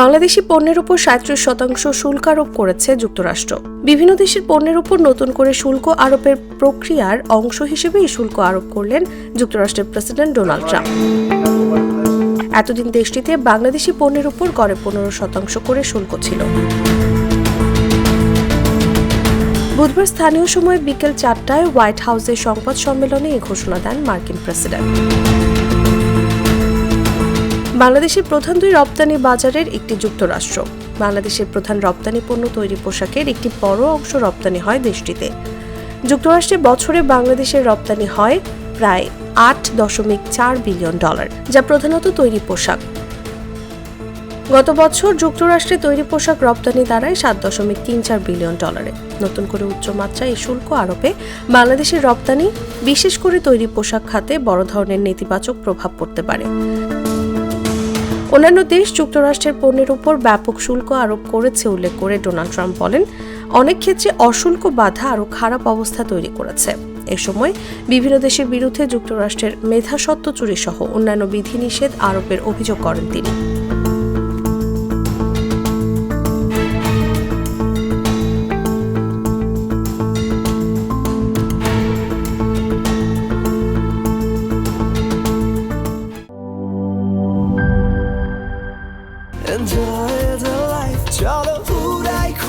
বাংলাদেশি পণ্যের উপর সাঁত্রিশ শতাংশ শুল্ক আরোপ করেছে যুক্তরাষ্ট্র। বিভিন্ন দেশের পণ্যের উপর নতুন করে শুল্ক আরোপের প্রক্রিয়ার অংশ হিসেবে এই শুল্ক আরোপ করলেন যুক্তরাষ্ট্রের প্রেসিডেন্ট ডোনাল্ড ট্রাম্প। এতদিন দেশটিতে বাংলাদেশি পণ্যের উপর গড়ে পনেরো শতাংশ করে শুল্ক ছিল। বুধবার স্থানীয় সময় বিকেল চারটায় হোয়াইট হাউসের সংবাদ সম্মেলনে এই ঘোষণা দেন মার্কিন প্রেসিডেন্ট। বাংলাদেশের প্রধান দুই রপ্তানি বাজারের একটি যুক্তরাষ্ট্র। বাংলাদেশের প্রধান রপ্তানি পণ্য তৈরি পোশাকের একটি বড় অংশ রপ্তানি হয় দেশটিতে। যুক্তরাষ্ট্রে বছরে বাংলাদেশের রপ্তানি হয় প্রায় আট দশমিক চার বিলিয়ন ডলার, যা প্রধানত তৈরি পোশাক। গত বছর যুক্তরাষ্ট্রে তৈরি পোশাক রপ্তানি দাঁড়ায় সাত দশমিক তিন চার বিলিয়ন ডলারে। নতুন করে উচ্চমাত্রায় এই শুল্ক আরোপে বাংলাদেশের রপ্তানি বিশেষ করে তৈরি পোশাক খাতে বড় ধরনের নেতিবাচক প্রভাব পড়তে পারে। অন্যান্য দেশ যুক্তরাষ্ট্রের পণ্যের উপর ব্যাপক শুল্ক আরোপ করেছে উল্লেখ করে ডোনাল্ড ট্রাম্প বলেন, অনেক ক্ষেত্রে অশুল্ক বাধা আরও খারাপ অবস্থা তৈরি করেছে। এ সময় বিভিন্ন দেশের বিরুদ্ধে যুক্তরাষ্ট্রের মেধাসত্ত্ব চুরি সহ অন্যান্য বিধিনিষেধ আরোপের অভিযোগ করেন তিনি।